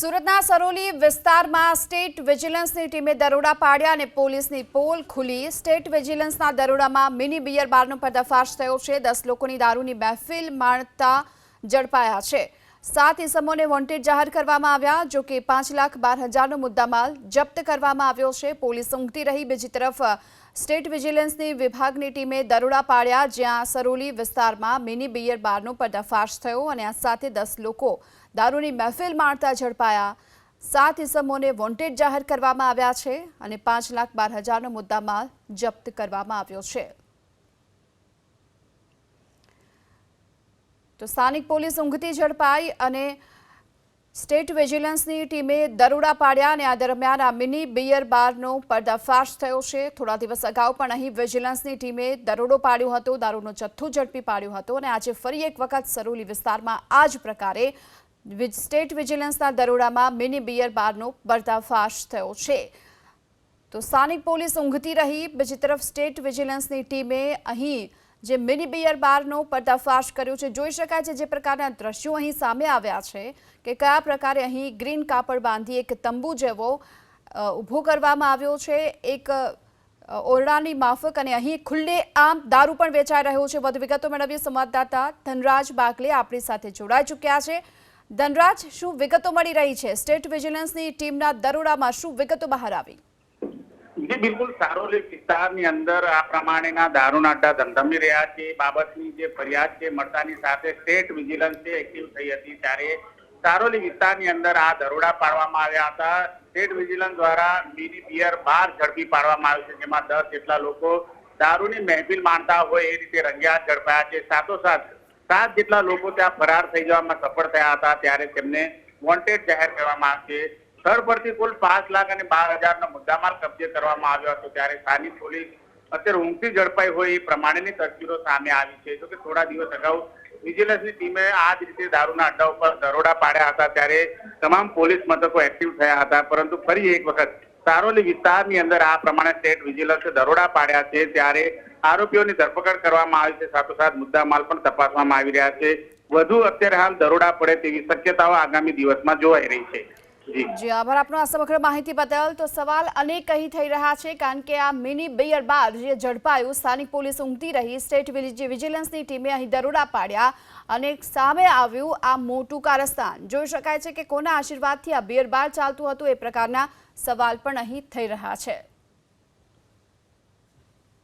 સુરતના સરોલી વિસ્તારમાં સ્ટેટ વિજિલન્સની ટીમે દરોડા પાડ્યા અને પોલીસની પોલ ખુલી. સ્ટેટ વિજિલન્સના દરોડામાં મિની બિયર બારનો પર્દાફાશ થયો છે. દસ લોકોની દારૂની મહેફિલ માણતા ઝડપાયા છે. સાત ઇસમોને વોન્ટેડ જાહેર કરવામાં આવ્યા, જો કે પાંચ લાખ બાર હજારનો મુદ્દામાલ જપ્ત કરવામાં આવ્યો છે. પોલીસ ઊંઘતી રહી. બીજી તરફ, સ્ટેટ વિજિલન્સની વિભાગની ટીમે દરોડા પાડ્યા, જ્યાં સરોલી વિસ્તારમાં મિની બિયર બારનો પર્દાફાશ થયો અને આ સાથે દસ લોકો દારૂની મહેફિલ માણતા ઝડપાયા. સાત ઇસમોને વોન્ટેડ જાહેર કરવામાં આવ્યા છે અને પાંચ લાખ બાર હજારનો મુદ્દામાલ જપ્ત કરવામાં આવ્યો છે. તો સ્થાનિક પોલીસ ઊંઘતી ઝડપાઈ અને સ્ટેટ વિજિલન્સની ટીમે દરોડા પાડ્યા અને આ દરમિયાન આ મિની બિયર બારનો પર્દાફાશ થયો છે. થોડા દિવસ અગાઉ પણ અહીં વિજિલન્સની ટીમે દરોડો પાડ્યો હતો, દારૂનો જથ્થો ઝડપી પાડ્યો હતો અને આજે ફરી એક વખત સરોલી વિસ્તારમાં આ જ પ્રકારે સ્ટેટ વિજિલન્સના દરોડામાં મિની બિયર બારનો પર્દાફાશ થયો છે. તો સ્થાનિક પોલીસ ઊંઘતી રહી. બીજી તરફ સ્ટેટ વિજિલન્સની ટીમે અહીં જે મિની બિયર બારનો પર્દાફાશ કર્યો છે. જોઈ શકાય છે જે પ્રકારના દ્રશ્યો અહીં સામે આવ્યા છે કે કયા પ્રકારે અહીં ગ્રીન કાપડ બાંધી એક તંબુ જેવો ઊભો કરવામાં આવ્યો છે. એક ઓરડાની માફક અને અહીં ખુલ્લે આમ દારૂ પણ વેચાઈ રહ્યો છે. વધુ વિગતો મેળવીએ સંવાદદાતા ધનરાજ બાગલે આપણી સાથે જોડાઈ ચૂક્યા છે. ધનરાજ, શું વિગતો મળી રહી છે? સ્ટેટ વિજિલન્સની ટીમના દરોડામાં શું વિગતો બહાર આવી? જી, બિલકુલ સારોલી વિસ્તારની અંદર આ પ્રમાણેના દારૂના અડ્ડા ધમધમી રહ્યા છે. બાબતની જે ફરિયાદ છે, મળતાની સાથે સ્ટેટ વિજિલન્સ છે, એક્ટિવ થઈ હતી ત્યારે સારોલી વિસ્તારની અંદર આ દરોડા પાડવામાં આવ્યા હતા. સ્ટેટ વિજિલન્સ દ્વારા મિની બિયર બાર ઝડપી પાડવામાં આવ્યું છે, જેમાં દસ જેટલા લોકો દારૂની મહેફિલ માણતા હોય એ રીતે રંગ્યાત ઝડપાયા છે. સાથોસાથ સાત જેટલા લોકો ત્યાં ફરાર થઈ જવામાં સફળ થયા હતા, ત્યારે તેમને વોન્ટેડ જાહેર કરવામાં આવશે. સ્થળ પરથી કુલ પાંચ લાખ અને બાર હજારનો મુદ્દામાલ કબજે કરવામાં આવ્યો હતો. ત્યારે સ્થાનિક પોલીસ અત્યારે ઊંઘથી ઝડપાઈ હોય એ પ્રમાણેની તસવીરો સામે આવી છે. જો કે થોડા દિવસ અગાઉ વિજિલન્સની ટીમે આ જ રીતે દારૂના અડ્ડા ઉપર દરોડા પાડ્યા હતા. ત્યારે તમામ પોલીસ મથકો એક્ટિવ થયા હતા. પરંતુ ફરી એક વખત સારોલી વિસ્તારની અંદર આ પ્રમાણે સ્ટેટ વિજિલન્સે દરોડા પાડ્યા છે. ત્યારે આરોપીઓની ધરપકડ કરવામાં આવી છે. સાથોસાથ મુદ્દામાલ પણ તપાસવામાં આવી રહ્યા છે. વધુ અત્યારે હાલ દરોડા પડે તેવી શક્યતાઓ આગામી દિવસમાં જોવાઈ રહી છે. જી. આભાર આપનો. આ સમગ્ર માહિતી બદલ તો સવાલ અનેક અહીં થઈ રહ્યા છે, કારણ કે આ મિની બિયર બાર જે ઝડપાયું, સ્થાનિક પોલીસ ઊંઘતી રહી, સ્ટેટ વિજિ- વિજિલન્સની ટીમે અહીં દરોડા પાડ્યા અને સામે આવ્યું આ મોટું કારસ્તાન. જોઈ શકાય છે કે કોના આશીર્વાદથી આ બિયર બાર ચાલતું હતું એ પ્રકારના સવાલ પણ અહીં થઈ રહ્યા છે.